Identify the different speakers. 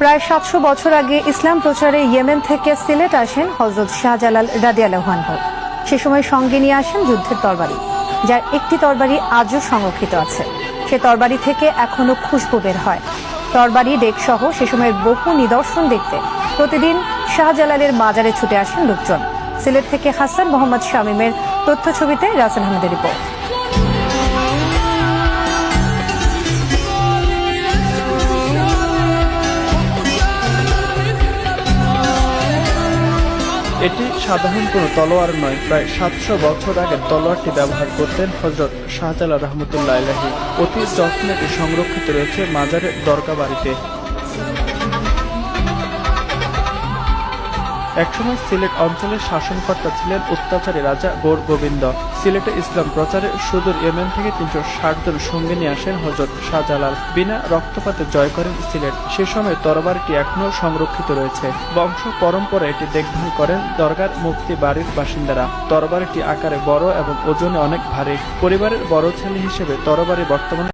Speaker 1: প্রায় সাতশো বছর আগে ইসলাম প্রচারে ইয়েমেন থেকে সিলেট আসেন হজরত শাহজালাল রাদিয়ালহানহ সে সময় সঙ্গে নিয়ে আসেন যুদ্ধের তরবারি, যার একটি তরবারি আজও সংরক্ষিত আছে। সে তরবারি থেকে এখনও খুশবু বের হয়। তরবারি ডেক সহ সে সময়ের বহু নিদর্শন দেখতে প্রতিদিন শাহজালালের বাজারে ছুটে আসেন লোকজন। সিলেট থেকে হাসান মোহাম্মদ শামীমের তথ্য ছবিতে রাসেল আহমেদের রিপোর্ট।
Speaker 2: এটি সাধারণ কোনো তলোয়ার নয়। প্রায় সাতশো বছর আগে তলোয়ারটি ব্যবহার করতেন হজরত শাহজালা রহমতুল্লাহ অতি যত্নে সংরক্ষিত রয়েছে মাজারের দরগা বাড়িতে একসময় সিলেট অঞ্চলের শাসনকর্তা ছিলেন অত্যাচারী রাজা গৌর গোবিন্দ। সিলেটে ইসলাম প্রচারে সুদূর ইয়েমেন থেকে তিনশো ষাট জন সঙ্গে নিয়ে আসেন হজরত শাহজালাল। বিনা রক্তপাতে জয় করেন সিলেট। সে সময় তরবারিটি এখনও সংরক্ষিত রয়েছে। বংশ পরম্পরা এটি দেখভাল করেন দরগার মুক্তি বাড়ির বাসিন্দারা। তরবারিটি আকারে বড় এবং ওজনে অনেক ভারী। পরিবারের বড় ছেলে হিসেবে তরবারি বর্তমানে